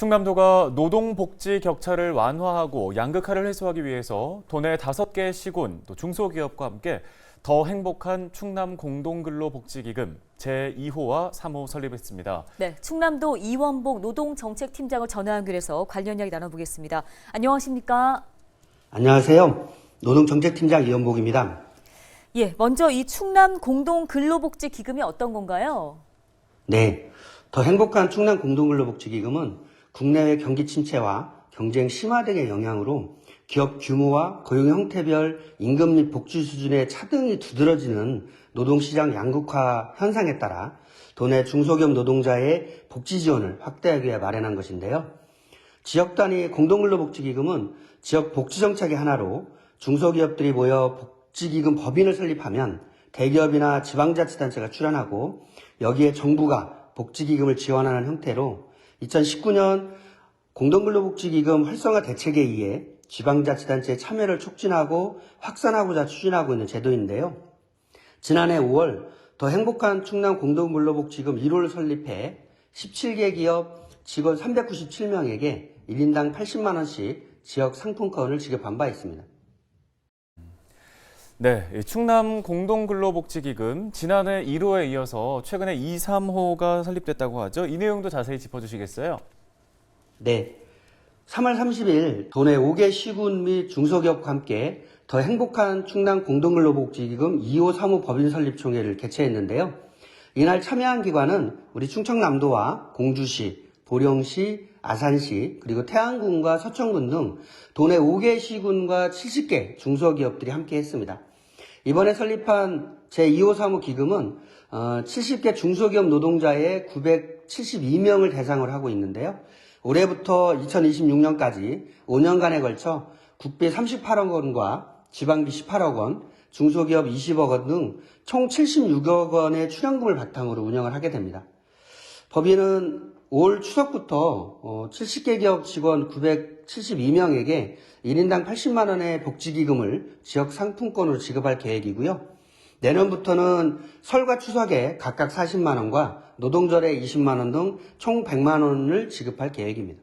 충남도가 노동복지 격차를 완화하고 양극화를 해소하기 위해서 도내 다섯 개 시군, 또 중소기업과 함께 더 행복한 충남 공동근로복지기금 제2호와 3호 설립했습니다. 네, 충남도 이원복 노동정책팀장을 전화 연결 해서 관련 이야기 나눠보겠습니다. 안녕하십니까? 안녕하세요. 노동정책팀장 이현복입니다. 예, 먼저 이 충남 공동근로복지기금이 어떤 건가요? 네. 더 행복한 충남 공동근로복지기금은 국내외 경기 침체와 경쟁 심화 등의 영향으로 기업 규모와 고용 형태별 임금 및 복지 수준의 차등이 두드러지는 노동시장 양극화 현상에 따라 도내 중소기업 노동자의 복지 지원을 확대하기 위해 마련한 것인데요. 지역 단위 공동근로복지기금은 지역 복지정책의 하나로 중소기업들이 모여 복지기금 법인을 설립하면 대기업이나 지방자치단체가 출연하고 여기에 정부가 복지기금을 지원하는 형태로 2019년 공동근로복지기금 활성화 대책에 의해 지방자치단체의 참여를 촉진하고 확산하고자 추진하고 있는 제도인데요. 지난해 5월 더 행복한 충남 공동근로복지금 1호를 설립해 17개 기업 직원 397명에게 1인당 80만 원씩 지역 상품권을 지급한 바 있습니다. 네, 이 충남 공동근로복지기금 지난해 1호에 이어서 최근에 2, 3호가 설립됐다고 하죠. 이 내용도 자세히 짚어주시겠어요? 네. 3월 30일 도내 5개 시군 및 중소기업과 함께 더 행복한 충남 공동근로복지기금 2호 3호 법인 설립 총회를 개최했는데요. 이날 참여한 기관은 우리 충청남도와 공주시, 보령시, 아산시, 그리고 태안군과 서천군 등 도내 5개 시군과 70개 중소기업들이 함께 했습니다. 이번에 설립한 제2호 사무 기금은 70개 중소기업 노동자의 972명을 대상으로 하고 있는데요. 올해부터 2026년까지 5년간에 걸쳐 국비 38억 원과 지방비 18억 원, 중소기업 20억 원 등 총 76억 원의 출연금을 바탕으로 운영을 하게 됩니다. 법인은 올 추석부터 70개 기업 직원 972명에게 1인당 80만 원의 복지기금을 지역 상품권으로 지급할 계획이고요. 내년부터는 설과 추석에 각각 40만 원과 노동절에 20만 원 등 총 100만 원을 지급할 계획입니다.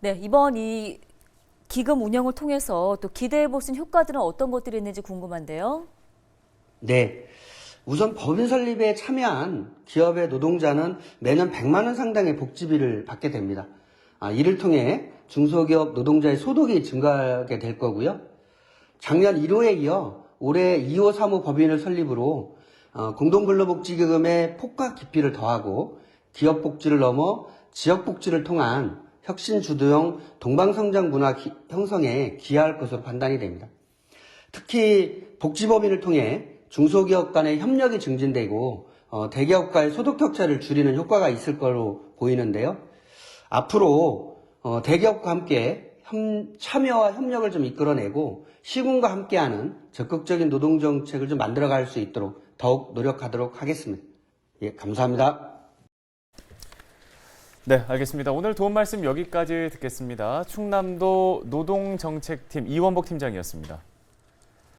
네, 이번 이 기금 운영을 통해서 또 기대해 있는 효과들은 어떤 것들이 있는지 궁금한데요. 네. 우선 법인 설립에 참여한 기업의 노동자는 매년 100만 원 상당의 복지비를 받게 됩니다. 아, 이를 통해 중소기업 노동자의 소득이 증가하게 될 거고요. 작년 1호에 이어 올해 2호, 3호 법인을 설립으로 어, 공동근로복지기금의 폭과 깊이를 더하고 기업 복지를 넘어 지역 복지를 통한 혁신 주도형 동방성장 문화 기- 형성에 기여할 것으로 판단이 됩니다. 특히 복지법인을 통해 중소기업 간의 협력이 증진되고 어, 대기업과의 소득 격차를 줄이는 효과가 있을 거로 보이는데요. 앞으로 어, 대기업과 함께 협- 참여와 협력을 좀 이끌어내고 시군과 함께하는 적극적인 노동 정책을 좀 만들어갈 수 있도록 더욱 노력하도록 하겠습니다. 예, 감사합니다. 네, 알겠습니다. 오늘 도움 말씀 여기까지 듣겠습니다. 충남도 노동정책팀 이원복 팀장이었습니다.